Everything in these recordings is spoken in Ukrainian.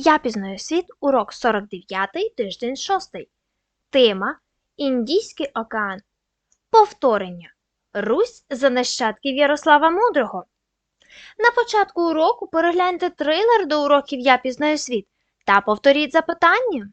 Я пізнаю світ, урок 49, тиждень 6. Тема Індійський океан. Повторення. Русь за нащадків Ярослава Мудрого. На початку уроку перегляньте трилер до уроків Я пізнаю світ та повторіть запитання.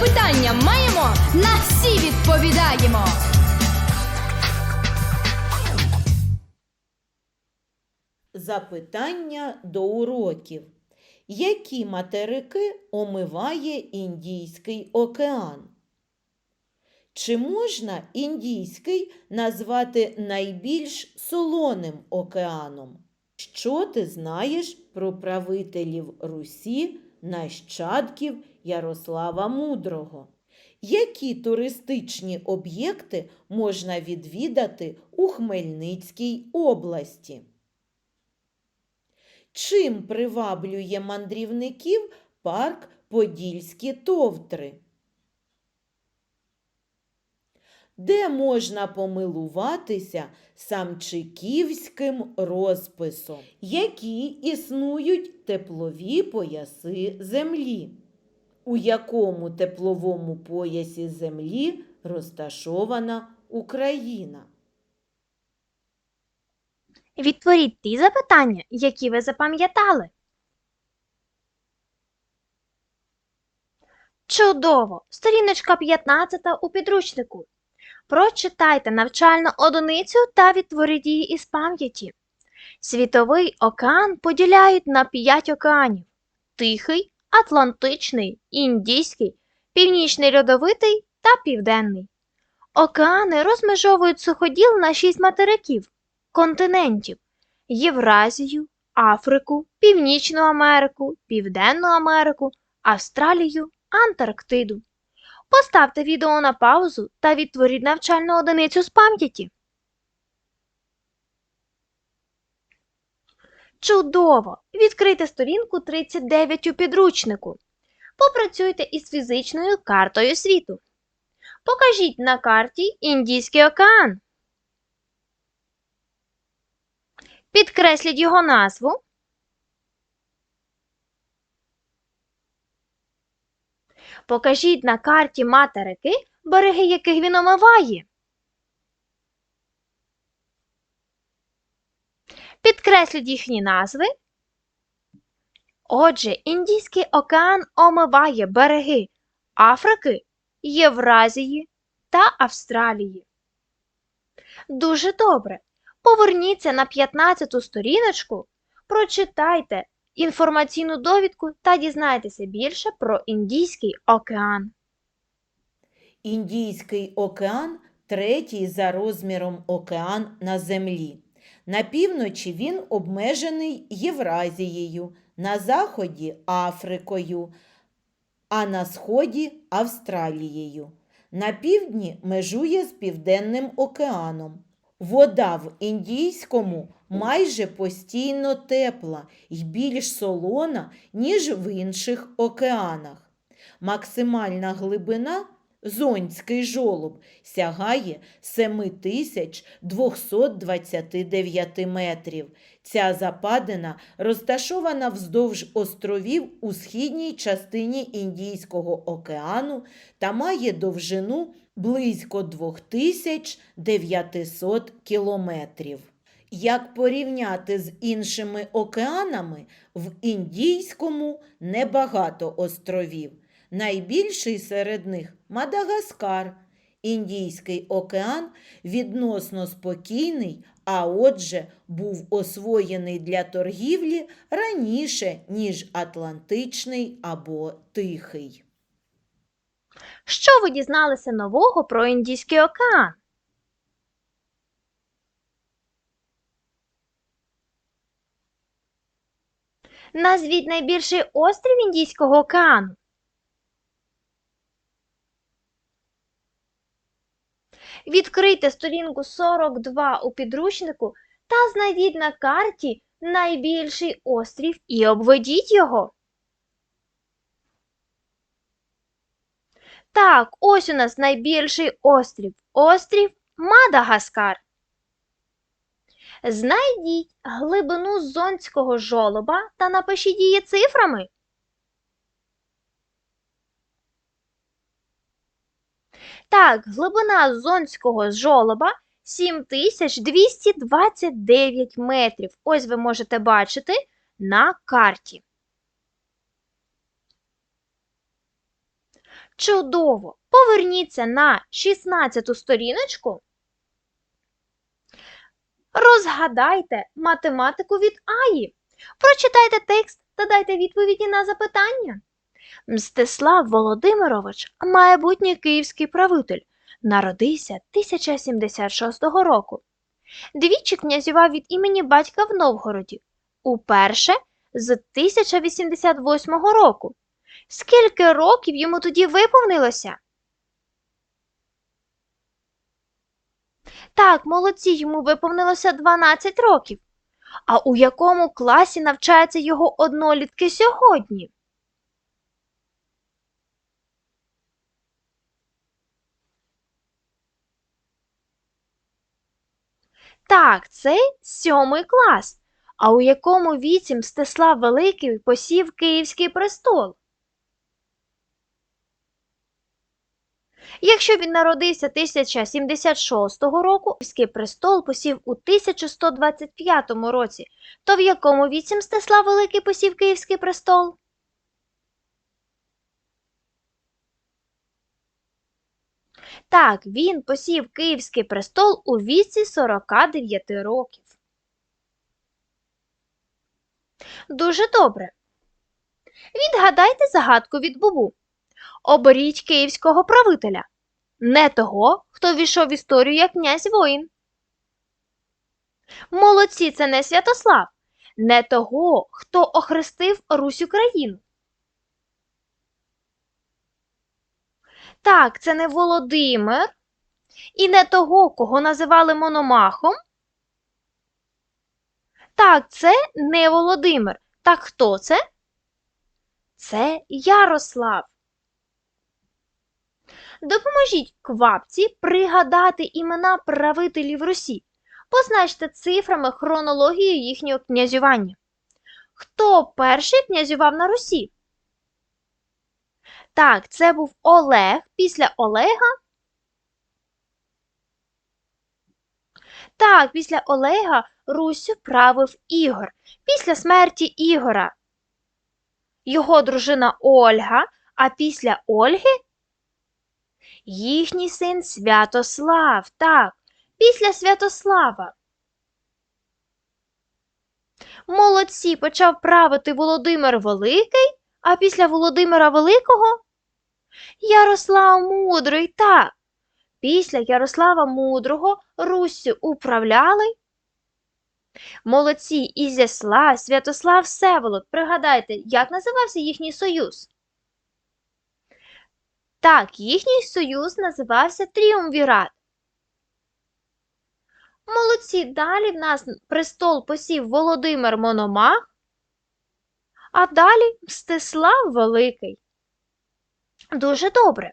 Запитання маємо, на всі відповідаємо. Запитання до уроків. Які материки омиває Індійський океан? Чи можна Індійський назвати найбільш солоним океаном? Що ти знаєш про правителів Русі, нащадків Ярослава Мудрого? Які туристичні об'єкти можна відвідати у Хмельницькій області? Чим приваблює мандрівників парк Подільські товтри? Де можна помилуватися самчиківським розписом? Які існують теплові пояси землі? У якому тепловому поясі землі розташована Україна? Відтворіть ті запитання, які ви запам'ятали. Чудово! Сторіночка 15 у підручнику. Прочитайте навчальну одиницю та відтворіть її із пам'яті. Світовий океан поділяють на п'ять океанів: Тихий, Атлантичний, Індійський, Північний льодовитий та Південний. Океани розмежовують суходіл на шість материків континентів Євразію, Африку, Північну Америку, Південну Америку, Австралію, Антарктиду. Поставте відео на паузу та відтворіть навчальну одиницю з пам'яті. Чудово! Відкрийте сторінку 39 у підручнику. Попрацюйте із фізичною картою світу. Покажіть на карті Індійський океан. Підкресліть його назву. Покажіть на карті материки, береги яких він омиває. Підкресліть їхні назви. Отже, Індійський океан омиває береги Африки, Євразії та Австралії. Дуже добре. Поверніться на 15-ту сторіночку, прочитайте інформаційну довідку та дізнайтеся більше про Індійський океан. Індійський океан третій за розміром океан на землі. На півночі він обмежений Євразією, на заході Африкою, а на сході Австралією. На півдні межує з Південним океаном. Вода в Індійському майже постійно тепла і більш солона, ніж в інших океанах. Максимальна глибина Зонський жолоб сягає 7229 метрів. Ця западина розташована вздовж островів у східній частині Індійського океану та має довжину близько 2900 кілометрів. Як порівняти з іншими океанами, в Індійському небагато островів. Найбільший серед них Мадагаскар. Індійський океан відносно спокійний, а отже, був освоєний для торгівлі раніше, ніж Атлантичний або Тихий. Що ви дізналися нового про Індійський океан? Назвіть найбільший острів Індійського океану. Відкрийте сторінку 42 у підручнику та знайдіть на карті найбільший острів і обведіть його. Так, ось у нас найбільший острів. Острів Мадагаскар. Знайдіть глибину зонського жолоба та напишіть її цифрами. Так, глибина зонського жолоба 7229 метрів. Ось ви можете бачити на карті. Чудово! Поверніться на 16 сторіночку. Розгадайте математику від Аї. Прочитайте текст та дайте відповіді на запитання. Мстислав Володимирович, майбутній київський правитель, народився 1076 року. Двічі князював від імені батька в Новгороді. Уперше з 1088 року. Скільки років йому тоді виповнилося? Так, молодці, йому виповнилося 12 років. А у якому класі навчаються його однолітки сьогодні? Так, це сьомий клас. А у якому віці Мстислав Великий посів Київський престол? Якщо він народився 1076 року, Київський престол посів у 1125 році, то в якому віці Мстислав Великий посів Київський престол? Так, він посів Київський престол у віці 49 років. Дуже добре. Відгадайте загадку від Бубу. Оберіть київського правителя. Не того, хто війшов в історію як князь воїн. Молодці, це не Святослав, не того, хто охрестив Русь Україну. Так, це не Володимир і не того, кого називали Мономахом. Так, це не Володимир. Так хто це? Це Ярослав. Допоможіть квапці пригадати імена правителів Русі. Позначте цифрами хронологію їхнього князювання. Хто перший князював на Русі? Так, це був Олег після Олега. Так, після Олега Руссю правив Ігор. Після смерті Ігора його дружина Ольга, а після Ольги їхній син Святослав. Так, після Святослава. Молодці почав правити Володимир Великий, а після Володимира Великого Ярослав Мудрий. Так, після Ярослава Мудрого Руссю управляли. Молодці Ізяслав, Святослав Всеволод. Пригадайте, як називався їхній союз? Так, їхній союз називався Тріумвірат. Молодці, далі в нас престол посів Володимир Мономах, а далі Мстислав Великий. Дуже добре.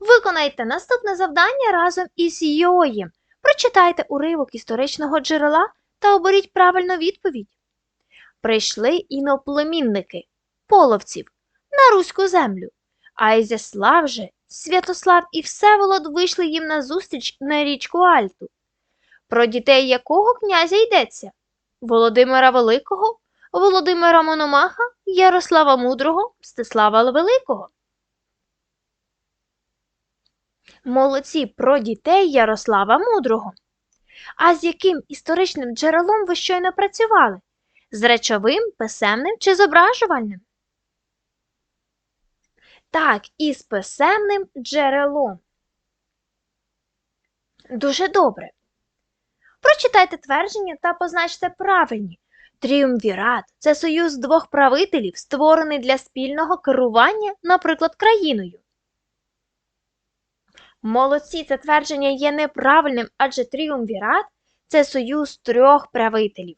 Виконайте наступне завдання разом із Йоєм. Прочитайте уривок історичного джерела та оберіть правильну відповідь. Прийшли іноплемінники, половців, на руську землю, а Ізяслав же, Святослав і Всеволод вийшли їм назустріч на річку Альту. Про дітей якого князя йдеться? Володимира Великого, Володимира Мономаха, Ярослава Мудрого, Мстислава Великого. Молодці про дітей Ярослава Мудрого. А з яким історичним джерелом ви щойно працювали? З речовим, писемним чи зображувальним? Так, із писемним джерелом. Дуже добре. Прочитайте твердження та позначте правильні. Тріумвірат це союз двох правителів, створений для спільного керування, наприклад, країною. Молодці, це твердження є неправильним, адже тріумвірат це союз трьох правителів.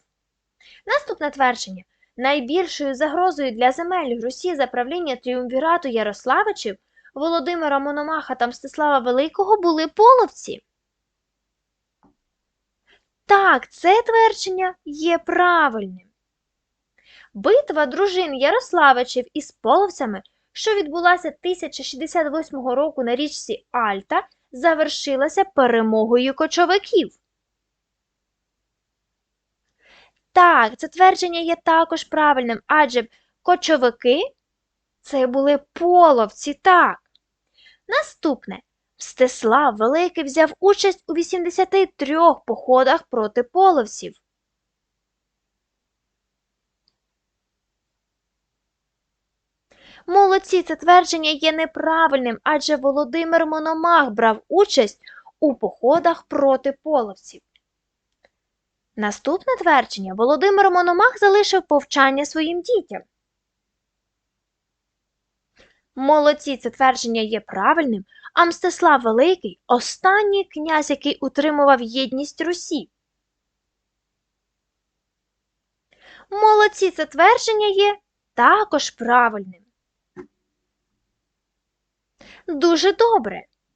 Наступне твердження. Найбільшою загрозою для земель Русі за правління тріумвірату Ярославичів Володимира Мономаха та Мстислава Великого були половці. Так, це твердження є правильним. Битва дружин Ярославичів із половцями, що відбулася 1068 року на річці Альта, завершилася перемогою кочовиків. Так, це твердження є також правильним, адже кочовики це були половці, так. Наступне. Мстислав Великий взяв участь у 83 походах проти половців. Молодці, це твердження є неправильним, адже Володимир Мономах брав участь у походах проти половців. Наступне твердження Володимир Мономах залишив повчання своїм дітям. Молодці, це твердження є правильним, а Мстислав Великий останній князь, який утримував єдність Русі. Молодці, це твердження є також правильним. Дуже добре.